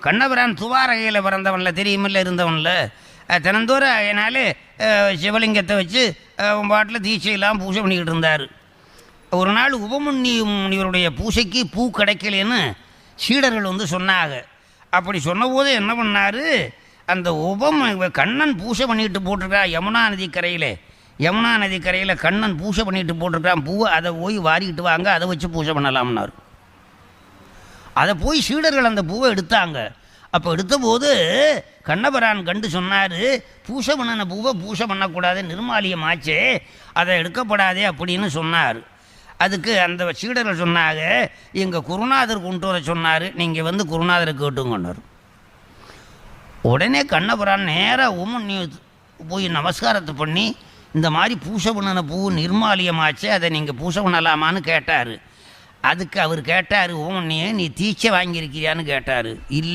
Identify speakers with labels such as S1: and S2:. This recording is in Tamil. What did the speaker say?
S1: கண்ணபிரான் துவாரகையில் பிறந்தவனில் தெரியுமில்ல இருந்தவன்ல. அஹ், தினந்தோறும் அதனால சிவலிங்கத்தை வச்சு பாட்டில் தீட்சையெல்லாம் பூஜை பண்ணிக்கிட்டு இருந்தார். ஒரு நாள் உபமுன்னி முனிவருடைய பூஜைக்கு பூ கிடைக்கலன்னு சீடர்கள் வந்து சொன்னாங்க. அப்படி சொன்னபோது என்ன பண்ணார்? அந்த உபம் கண்ணன் பூஜை பண்ணிட்டு போட்டிருக்கா யமுனா நதி கரையில். யமுனா நதி கரையில் கண்ணன் பூஜை பண்ணிட்டு போட்டிருக்கான் பூவை அதை போய் வாரிக்கிட்டு வாங்க அதை வச்சு பூஜை பண்ணலாம்னாரு. அதை போய் சீடர்கள் அந்த பூவை எடுத்தாங்க. அப்போ எடுத்தபோது கண்ணபரான் கண்டு சொன்னார் பூசை பண்ணின பூவை பூசை பண்ணக்கூடாது நிர்மாலியம் ஆச்சு அதை எடுக்கப்படாதே அப்படின்னு சொன்னார். அதுக்கு அந்த சீடர்கள் சொன்னாங்க எங்கள் குருநாதர் கொண்டு வர சொன்னார் நீங்கள் வந்து குருநாதரை கேட்டுங்கன்னார். உடனே கண்ணபுரான் நேராக உமன் போய் நமஸ்காரத்தை பண்ணி இந்த மாதிரி பூசை பண்ணின பூ நிர்மாலியமாச்சு அதை நீங்கள் பூசை பண்ணலாமான்னு கேட்டார். அதுக்கு அவர் கேட்டார் ஓன்னே நீ தீச்சை வாங்கியிருக்கிறியான்னு கேட்டார். இல்லை